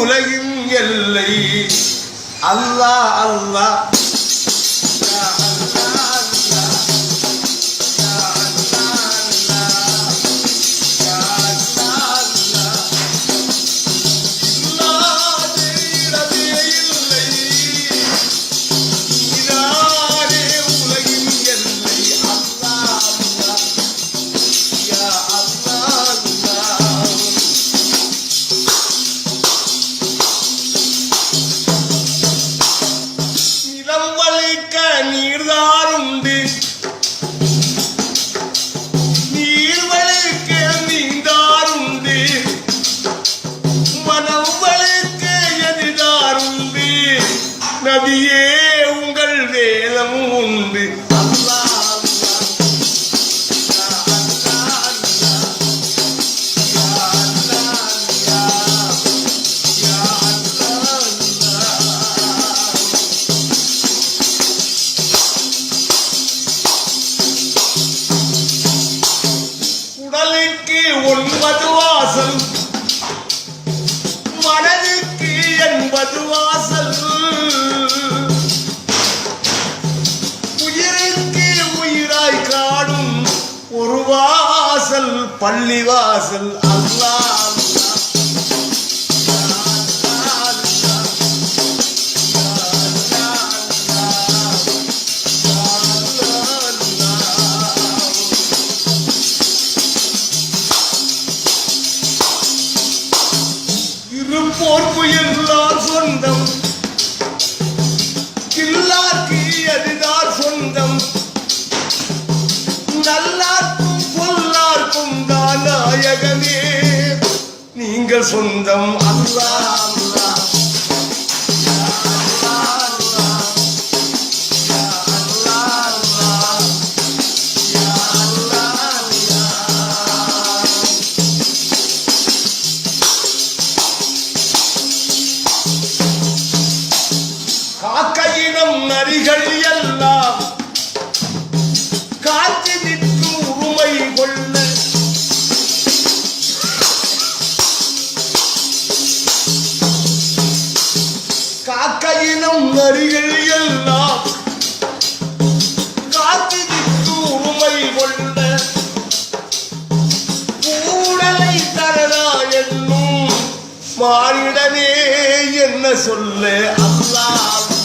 உலகின் எல்லை. அல்லா அல்லா. ஒன்பது வாசல். மனதுக்கு எண்பது வாசல். உயிருக்கு உயிராய் காடும் ஒரு வாசல் பள்ளி வாசல். சொந்தம். கில்லார்க்கு அதுதான் சொந்தம். நல்லார்க்கும் பொல்லார்க்கும் தான் நாயகமே. நீங்கள் சொந்தம் அல்லாஹ் காக்கையிடம் நரிகள் எல்லாம் காத்து நிற்கும் உரிமை கொள்ள. காக்கையினம் நரிகள் எல்லாம் காத்து நிற்கும் உரிமை கொள்ள. கூடலை தரடா என்னும் என்ன சொல்ல அல்லாஹ்.